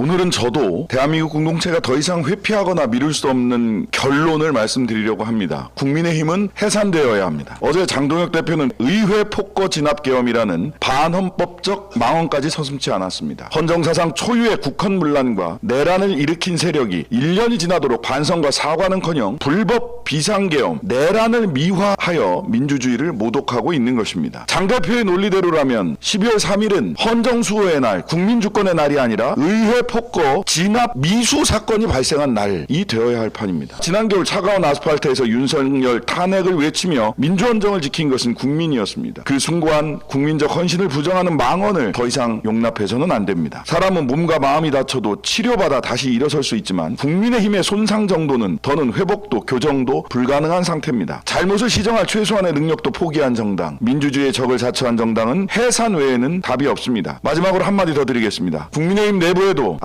오늘은 저도 대한민국 공동체가 더 이상 회피하거나 미룰 수 없는 결론을 말씀드리려고 합니다. 국민의힘은 해산되어야 합니다. 어제 장동혁 대표는 의회 폭거 진압 계엄이라는 반헌법적 망언까지 서슴지 않았습니다. 헌정사상 초유의 국헌 문란과 내란을 일으킨 세력이 1년이 지나도록 반성과 사과는커녕 불법 비상계엄, 내란을 미화하여 민주주의를 모독하고 있는 것입니다. 장 대표의 논리대로라면 12월 3일은 헌정수호의 날, 국민주권의 날이 아니라 의회 폭거 진압 미수 사건이 발생한 날이 되어야 할 판입니다. 지난 겨울 차가운 아스팔트에서 윤석열 탄핵을 외치며 민주헌정을 지킨 것은 국민이었습니다. 그 숭고한 국민적 헌신을 부정하는 망언을 더 이상 용납해서는 안 됩니다. 사람은 몸과 마음이 다쳐도 치료받아 다시 일어설 수 있지만 국민의힘의 손상 정도는 더는 회복도 교정도 불가능한 상태입니다. 잘못을 시정할 최소한의 능력도 포기한 정당, 민주주의의 적을 자처한 정당은 해산 외에는 답이 없습니다. 마지막으로 한마디 더 드리겠습니다. 국민의힘 내부에도